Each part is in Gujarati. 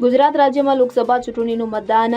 ગુજરાત રાજ્યમાં લોકસભા ચૂંટણીનું મતદાન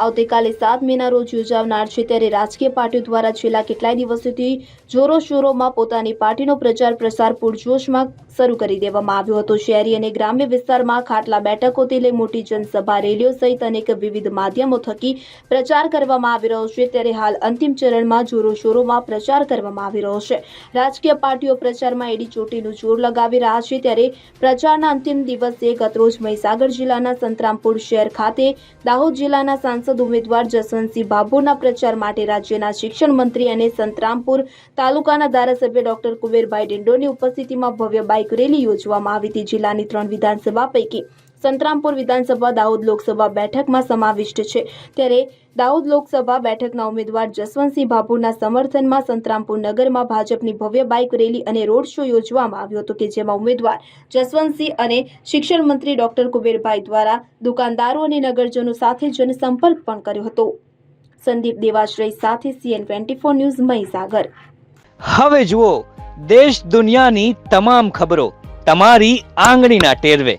આવતીકાલે સાત મેના રોજ યોજાનાર છે ત્યારે રાજકીય પાર્ટીઓ દ્વારા છેલ્લા કેટલાય દિવસોથી જોરોશોરોમાં પોતાની પાર્ટીનો પ્રચાર પ્રસાર પૂરજોશમાં શરૂ કરી દેવામાં આવ્યો હતો. શહેરી અને ગ્રામ્ય વિસ્તારમાં ખાટલા બેઠકોથી લઈ મોટી જનસભા, રેલીઓ સહિત અનેક વિવિધ માધ્યમો થકી પ્રચાર કરવામાં આવી રહ્યો છે. ત્યારે હાલ અંતિમ ચરણમાં જોરો શોરોમાં પ્રચાર કરવામાં આવી રહ્યો છે. રાજકીય પાર્ટીઓ પ્રચારમાં એડી ચોટીનું જોર લગાવી રહ્યા છે. ત્યારે પ્રચારના અંતિમ દિવસે ગતરોજ મહીસાગર જિલ્લાના સંતરામપુર શહેર ખાતે દાહોદ જિલ્લાના સાંસદ ઉમેદવાર જસવંતસિંહ બાબુના પ્રચાર માટે રાજ્યના શિક્ષણ મંત્રી અને સંતરામપુર તાલુકાના ધારાસભ્ય ડોક્ટર કુબેરભાઈ ડિંડોની ઉપસ્થિતિમાં ભવ્ય બાઇક રેલી યોજવામાં આવી હતી. જિલ્લાની ત્રણ વિધાનસભા પૈકી સંતરામપુર વિધાનસભા દાહોદ લોકસભા બેઠકમાં સમાવિષ્ટ છે. ત્યારે દાહોદ લોકસભા બેઠકના ઉમેદવાર જસવંતસિંહ બાબુના સમર્થનમાં સંતરામપુર નગરમાં ભાજપની ભવ્ય બાઇક રેલી અને રોડ શો યોજવામાં આવ્યો હતો કે જેમાં ઉમેદવાર જસવંતસિંહ અને શિક્ષણ મંત્રી ડોક્ટર કુબેરભાઈ દ્વારા દુકાનદારો અને નગરજનો સાથે જનસંપર્ક પણ કર્યો હતો. સંદીપ દેવાશ્રય સાથે CN twenty four news Mahisagar. હવે જુઓ, દેશ દુનિયાની તમામ ખબરો, તમારી આંગળીના ટેરવે.